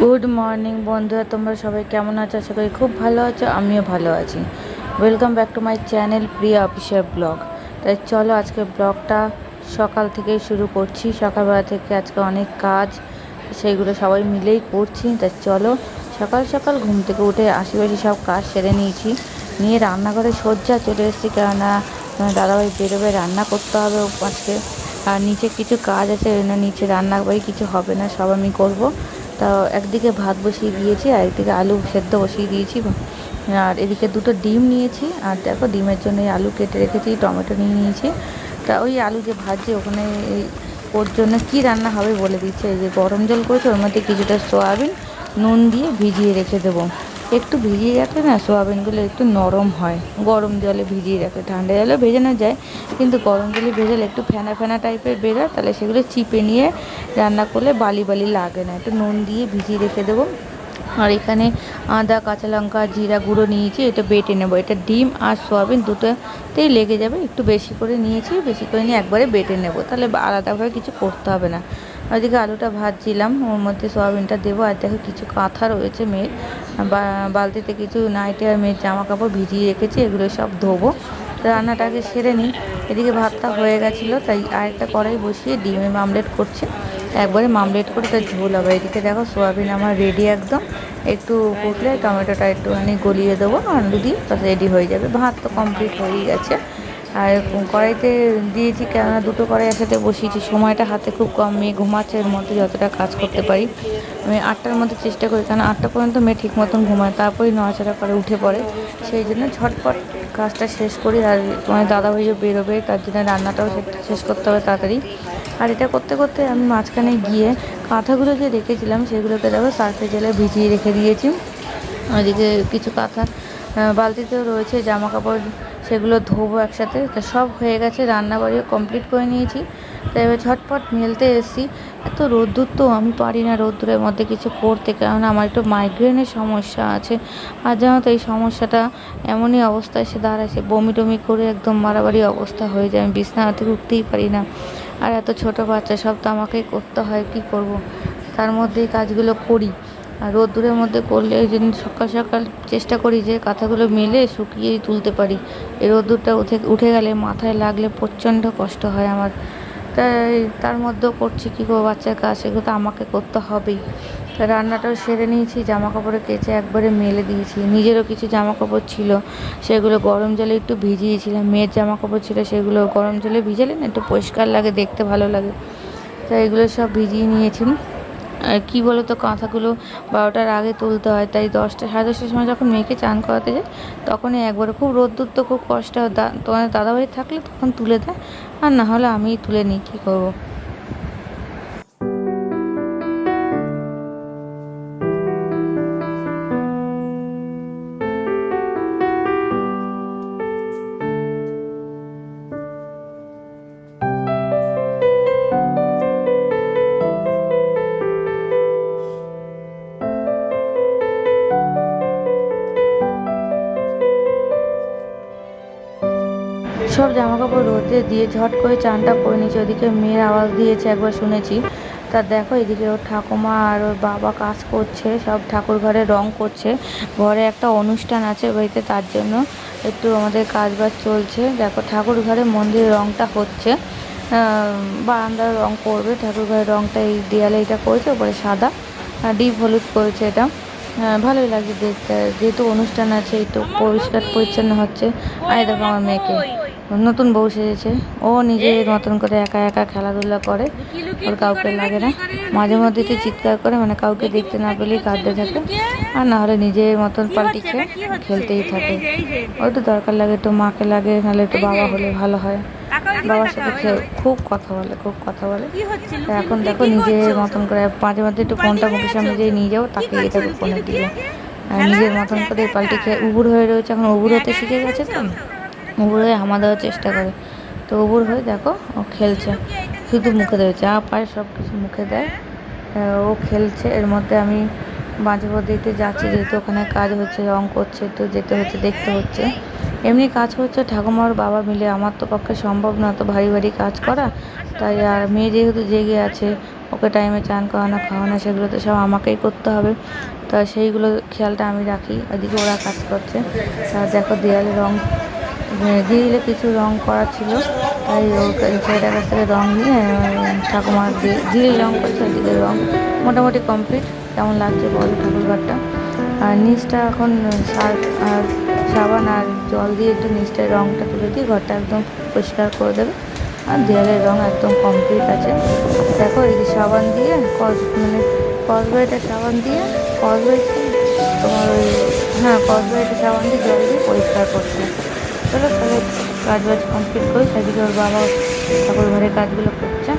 Good morning বন্ধুরা, তোমরা সবাই কেমন আছো? আশা করি খুব ভালো আছো, আমিও ভালো আছি। Welcome back to my channel Priya official blog তাই চলো আজকে ব্লগটা সকাল থেকেই শুরু করছি। সকালবেলা থেকে আজকে অনেক কাজ, সেইগুলো সবাই মিলেই করছি। তাই চলো সকাল সকাল ঘুম থেকে উঠে আশেপাশে সব কাজ সেরে নিয়েছি। নিয়ে রান্নাঘরে সজ্জা চলে এসেছি, কেননা দাদাভাই বেরোবে, রান্না করতে হবে আজকে। আর নিচে কিছু কাজ আছে নিচে রান্না বাড়ি কিছু হবে না, সব আমি করব। তা একদিকে ভাত বসিয়ে দিয়েছি, আর একদিকে আলু সেদ্ধ বসিয়ে দিয়েছি। আর এদিকে দুটো ডিম নিয়েছি, আর দেখো ডিমের জন্য আলু কেটে রেখেছি, টমেটো নিয়ে নিয়েছি। তা ওই আলু যে ভাজছে, ওখানে ওর জন্য কী রান্না হবে বলে দিচ্ছে? এই যে গরম জল করেছে, ওর মধ্যে কিছুটা সোয়াবিন, নুন দিয়ে ভিজিয়ে রেখে দেবো। একটু ভিজিয়ে রাখলে না সোয়াবিনগুলো একটু নরম হয়। গরম জলে ভিজিয়ে রাখলে, ঠান্ডা জলে ভেজানো যায়। কিন্তু গরম জলে ভেজালে একটু ফেনা ফেনা টাইপের বেরোয় তাহলে সেগুলো চিপে নিয়ে রান্না করলে বালি বালি লাগে না। একটু নুন দিয়ে ভিজিয়ে রেখে দেবো। আর এখানে আদা, কাঁচা লঙ্কা, জিরা গুঁড়ো নিয়েছি, এটা বেটে নেব। এটা ডিম আর সোয়াবিন দুটোতেই লেগে যাবে। একটু বেশি করে নিয়েছি, বেশি করে নিয়ে একবারে বেটে নেব। তাহলে আলাদাভাবে কিছু করতে হবে না। ওইদিকে আলুটা ভাজছিলাম, ওর মধ্যে সোয়াবিনটা দেবো। আর দেখো কিছু কাঁথা রয়েছে মেয়ের। বালতিতে কিছু নাইটে মেয়ের জামা কাপড় ভিজিয়ে রেখেছি, এগুলো সব ধোবো। রান্নাটাকে সেরে নিই। এদিকে ভাতটা হয়ে গেছিল, তাই আরেকটা কড়াই বসিয়ে ডিমের মামলেট করছে। একবারে মামলেট করে তার ঝোল হবে। এদিকে দেখো, সোয়াবিন আমার রেডি একদম। একটু ফুটলে টমেটোটা একটুখানি গলিয়ে দেবো আলু দিয়ে তাতে রেডি হয়ে যাবে। ভাত তো কমপ্লিট হয়েই গেছে। আর কড়াইতে দিয়েছি কেননা দুটো কড়াই একসাথে বসিয়েছি। সময়টা হাতে খুব কম, মেয়ে ঘুমাচ্ছে এর মধ্যে যতটা কাজ করতে পারি। আমি আটটার মধ্যে চেষ্টা করি কারণ আটটা পর্যন্ত মেয়ে ঠিক মতন ঘুমায়, তারপরেই নড়াচড়া করে উঠে পড়ে। সেই জন্য ঝটপট কাজটা শেষ করি আর তোমার দাদা ভাইও বেরোবে, তার জন্য রান্নাটাও শেষ করতে হবে তাড়াতাড়ি। আর এটা করতে করতে আমি মাঝখানে গিয়ে কাঁথাগুলো যে রেখেছিলাম, সেগুলোকে দেখো সার্ফে জেলে ভিজিয়ে রেখে দিয়েছি। ওইদিকে কিছু কাঁথা বালতিতেও রয়েছে জামা কাপড় সেগুলো ধোবো একসাথে। তা সব হয়ে গেছে রান্না বাড়িও কমপ্লিট করে নিয়েছি। তাই এবার ঝটপট মেলতে এসেছি। এত রোদ্দুর তো আমি পারি না রোদ্দুরের মধ্যে কিছু করতে, কেননা আমার একটু মাইগ্রেনের সমস্যা আছে। আর জানো তো এই সমস্যাটা এমনই অবস্থায় এসে দাঁড়াইছে বমি টমি করে একদম মারামারি অবস্থা হয়ে যায়। আমি বিছানা থেকে উঠতেই পারি না। আর এত ছোট বাচ্চা, সব তো আমাকেই করতে হয়, কি করব? তার মধ্যেই কাজগুলো করি। আর রোদ্দুরের মধ্যে করলে ওই জন্য সকাল সকাল চেষ্টা করি যে কাঁথাগুলো মেলে শুকিয়েই তুলতে পারি। এই রোদ্দুরটা উঠে উঠে গেলে মাথায় লাগলে প্রচণ্ড কষ্ট হয় আমার। তাই তার মধ্যেও করছি কী করব, বাচ্চার কাজ সেগুলো তো আমাকে করতে হবেই। রান্নাটাও সেরে নিয়েছি জামা কাপড়ে কেচে একবারে মেলে দিয়েছি। নিজেরও কিছু জামা কাপড় ছিল, সেগুলো গরম জলে একটু ভিজিয়েছিলাম। মেয়ের জামা কাপড় ছিল, সেগুলো গরম জলে ভিজালে না একটু পরিষ্কার লাগে, দেখতে ভালো লাগে। তো এগুলো সব ভিজিয়ে নিয়েছি। কী বলো তো কাঁথাগুলো বারোটার আগে তুলতে হয়, তাই দশটা, সাড়ে দশটার সময় যখন মেয়েকে চান করাতে যায় তখনই একবারে খুব রোদ্দুর তো খুব কষ্ট হয় তোমাদের দাদাবাড়ি থাকলে তখন তুলে দেয়, আর না হলে আমি তুলে নিই, কী করব? সব জামা কাপড় রোদে দিয়ে ঝট করে চানটা করে নিয়েছি। ওদিকে মেয়ের আওয়াজ দিয়েছে, একবার শুনেছি। তা দেখো, এদিকে ওর ঠাকুমা আর ওর বাবা কাজ করছে, সব ঠাকুর ঘরে রং করছে। ঘরে একটা অনুষ্ঠান আছে বাড়িতে, তার জন্য একটু আমাদের কাজ বাজ চলছে। দেখো, ঠাকুর ঘরে মন্দিরের রংটা হচ্ছে। বারান্দার রং করবে ঠাকুর ঘরের রংটা এই দেয়ালে এটা করেছে, ওপরে সাদা ডিপ হলুদ করেছে এটা। ভালোই লাগছে দেখতে। যেহেতু অনুষ্ঠান আছে, এই তো পরিষ্কার পরিচ্ছন্ন হচ্ছে। এই দেখো আমার মেয়েকে। নতুন বউ সেজেছে। ও নিজের মতন করে একা একা খেলাধুলা করে। ওর কাউকে লাগে না। মাঝে মধ্যে একটু চিৎকার করে মানে কাউকে দেখতে না পেলেই কাঁদতে থাকে। আর না হলে নিজের মতন পাল্টি খেয়ে খেলতেই থাকে। ওর তো দরকার লাগে একটু মাকে লাগে নাহলে একটু বাবা হলে ভালো হয়। বাবার সাথে খুব কথা বলে খুব কথা বলে। তা এখন দেখো নিজের মতন করে মাঝে মধ্যে একটু ফোনটা মুখের সামনে যেই নিয়ে যাব তাকে এটাকে ফোনে দিয়ে আর নিজের মতন করে পাল্টি খেয়ে উবুর হয়ে রয়েছে এখন উবুর হতে শিখে গেছে তো। উবুর হয়ে হামা দেওয়ার চেষ্টা করে। তো উবুর হয়ে দেখো, ও খেলছে। শুধু মুখে দেয় যা পায় সব কিছু মুখে দেয়। ও খেলছে, এর মধ্যে আমি মধ্যে একটু যাচ্ছি, যেহেতু ওখানে কাজ হচ্ছে, রং করছে, তো যেতে হচ্ছে, দেখতে হচ্ছে। এমনি কাজ করছে, ঠাকুমার বাবা মিলে। আমার তো পক্ষে সম্ভব না তো ভারী ভারী কাজ করা। তাই আর মেয়ে যেহেতু জেগে আছে, ওকে টাইমে চান করানো, খাওয়ানো, সেগুলো তো সব আমাকেই করতে হবে। তা সেইগুলো খেয়ালটা আমি রাখি। ওদিকে ওরা কাজ করছে। আর দেখো দেয়ালে রং গিরিলে কিছু রং করা ছিল। তাই ও ছেলেটার কাছ থেকে রং নিয়ে ঠাকুমা গিরিল রং করছে ওদিকে রং। মোটামুটি কমপ্লিট কেমন লাগছে বলো ঠাকুরঘরটা? আর নিচটা এখন সার, আর সাবান আর জল দিয়ে একটু নিচটায় রংটা তুলে দিয়ে ঘরটা একদম পরিষ্কার করে দেবে। আর দেয়ালের রং একদম কমপ্লিট আছে। দেখো এই সাবান দিয়ে কস মানে কসবাইটের সাবান দিয়ে কসবাইট তোমার ওই হ্যাঁ কসবাইটের সাবান দিয়ে জল দিয়ে পরিষ্কার করছে। চলো তাহলে কাজ বাজ কমপ্লিট করি সেদিকে ওর বাবা ঠাকুর ঘরের কাজগুলো করছে।